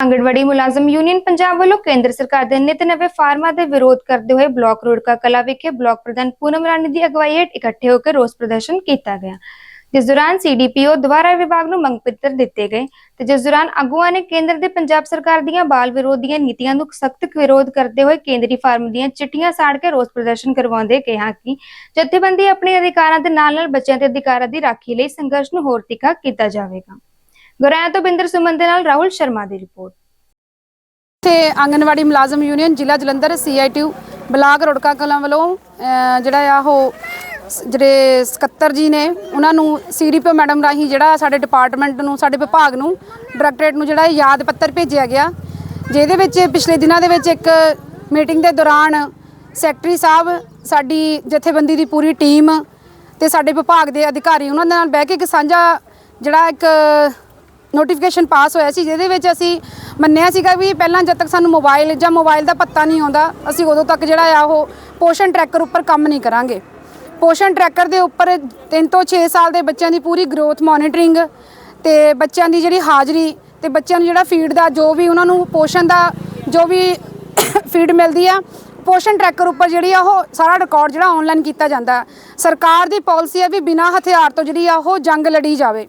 ਆਂਗਣਵਾੜੀ ਮੁਲਾਜ਼ਮ ਯੂਨੀਅਨ ਪੰਜਾਬ ਵੱਲੋਂ ਕੇਂਦਰ ਸਰਕਾਰ ਦੇ ਨਿਤ ਨਵੇਂ ਫਾਰਮਾਂ ਦੇ ਵਿਰੋਧ ਕਰਦੇ ਹੋਏ ਬਲਾਕ ਰੋੜਕਾ ਕਲਾ ਵਿਖੇ ਬਲਾਕ ਪ੍ਰਧਾਨ ਪੂਨਮ ਰਾਣੀ ਦੀ ਅਗਵਾਈ ਹੇਠ ਇਕੱਠੇ ਹੋ ਕੇ ਰੋਸ ਪ੍ਰਦਰਸ਼ਨ ਕੀਤਾ ਗਿਆ। ਜਿਸ ਦੌਰਾਨ ਸੀਡੀਪੀਓ ਦੁਆਰਾ ਵਿਭਾਗ ਨੂੰ ਮੰਗ ਪੱਤਰ ਦਿੱਤੇ ਗਏ ਤੇ ਜਿਸ ਦੌਰਾਨ ਆਗੂਆਂ ਨੇ ਕੇਂਦਰ ਦੇ ਪੰਜਾਬ ਸਰਕਾਰ ਦੀਆਂ ਬਾਲ ਵਿਰੋਧ ਦੀਆਂ ਨੀਤੀਆਂ ਨੂੰ ਸਖਤ ਵਿਰੋਧ ਕਰਦੇ ਹੋਏ ਕੇਂਦਰੀ ਫਾਰਮ ਦੀਆਂ ਚਿੱਠੀਆਂ ਸਾੜ ਕੇ ਰੋਸ ਪ੍ਰਦਰਸ਼ਨ ਕਰਵਾਉਂਦੇ ਕਿਹਾ ਕਿ ਜਥੇਬੰਦੀ ਆਪਣੇ ਅਧਿਕਾਰਾਂ ਦੇ ਨਾਲ ਨਾਲ ਬੱਚਿਆਂ ਦੇ ਅਧਿਕਾਰਾਂ ਦੀ ਰਾਖੀ ਲਈ ਸੰਘਰਸ਼ ਨੂੰ ਹੋਰ ਤਿੱਖਾ ਕੀਤਾ ਜਾਵੇਗਾ। ਗੁਰਾਇਆ ਤੋਂ ਬਿੰਦਰ ਸੁਮਨ ਦੇ ਨਾਲ ਰਾਹੁਲ ਸ਼ਰਮਾ ਦੀ ਰਿਪੋਰਟ। ਤੇ ਆਂਗਨਵਾੜੀ ਮੁਲਾਜ਼ਮ ਯੂਨੀਅਨ ਜ਼ਿਲ੍ਹਾ ਜਲੰਧਰ ਸੀਆਈਟੀਯੂ ਬਲਾਕ ਰੁੜਕਾ ਕਲਾਂ ਵੱਲੋਂ ਜਿਹੜਾ ਆ ਉਹ ਜਿਹੜੇ ਸਕੱਤਰ ਜੀ ਨੇ, ਉਹਨਾਂ ਨੂੰ ਸੀਡੀਪੀਓ ਮੈਡਮ ਰਾਹੀਂ ਜਿਹੜਾ ਸਾਡੇ ਡਿਪਾਰਟਮੈਂਟ ਨੂੰ, ਸਾਡੇ ਵਿਭਾਗ ਨੂੰ, ਡਾਇਰੈਕਟਰੇਟ ਨੂੰ ਜਿਹੜਾ ਯਾਦ ਪੱਤਰ ਭੇਜਿਆ ਗਿਆ, ਜਿਹਦੇ ਵਿੱਚ ਪਿਛਲੇ ਦਿਨਾਂ ਦੇ ਵਿੱਚ ਇੱਕ ਮੀਟਿੰਗ ਦੇ ਦੌਰਾਨ ਸੈਕਟਰੀ ਸਾਹਿਬ, ਸਾਡੀ ਜਥੇਬੰਦੀ ਦੀ ਪੂਰੀ ਟੀਮ ਤੇ ਸਾਡੇ ਵਿਭਾਗ ਦੇ ਅਧਿਕਾਰੀ ਉਹਨਾਂ ਦੇ ਨਾਲ ਬਹਿ ਕੇ ਇੱਕ ਸਾਂਝਾ ਜਿਹੜਾ ਇੱਕ ਨੋਟੀਫਿਕੇਸ਼ਨ ਪਾਸ ਹੋਇਆ ਸੀ, ਜਿਹਦੇ ਵਿੱਚ ਅਸੀਂ ਮੰਨਿਆ ਸੀਗਾ ਵੀ ਪਹਿਲਾਂ ਜਦ ਤੱਕ ਸਾਨੂੰ ਮੋਬਾਈਲ ਜਾਂ ਮੋਬਾਈਲ ਦਾ ਪੱਤਾ ਨਹੀਂ ਆਉਂਦਾ, ਅਸੀਂ ਉਦੋਂ ਤੱਕ ਜਿਹੜਾ ਆ ਉਹ ਪੋਸ਼ਣ ਟਰੈਕਰ ਉੱਪਰ ਕੰਮ ਨਹੀਂ ਕਰਾਂਗੇ। ਪੋਸ਼ਣ ਟਰੈਕਰ ਦੇ ਉੱਪਰ 3 ਤੋਂ 6 ਸਾਲ ਦੇ ਬੱਚਿਆਂ ਦੀ ਪੂਰੀ ਗਰੋਥ ਮੋਨੀਟਰਿੰਗ ਤੇ ਬੱਚਿਆਂ ਦੀ ਜਿਹੜੀ ਹਾਜ਼ਰੀ ਤੇ ਬੱਚਿਆਂ ਨੂੰ ਜਿਹੜਾ ਫੀਡ ਦਾ ਜੋ ਵੀ ਉਹਨਾਂ ਨੂੰ ਪੋਸ਼ਣ ਦਾ ਜੋ ਵੀ ਫੀਡ ਮਿਲਦੀ ਆ ਪੋਸ਼ਣ ਟਰੈਕਰ ਉੱਪਰ ਜਿਹੜੀ ਆ ਉਹ ਸਾਰਾ ਰਿਕਾਰਡ ਜਿਹੜਾ ਆਨਲਾਈਨ ਕੀਤਾ ਜਾਂਦਾ। ਸਰਕਾਰ ਦੀ ਪਾਲਿਸੀ ਹੈ ਵੀ ਬਿਨਾਂ ਹਥਿਆਰ ਤੋਂ ਜਿਹੜੀ ਆ ਉਹ ਜੰਗ ਲੜੀ ਜਾਵੇ।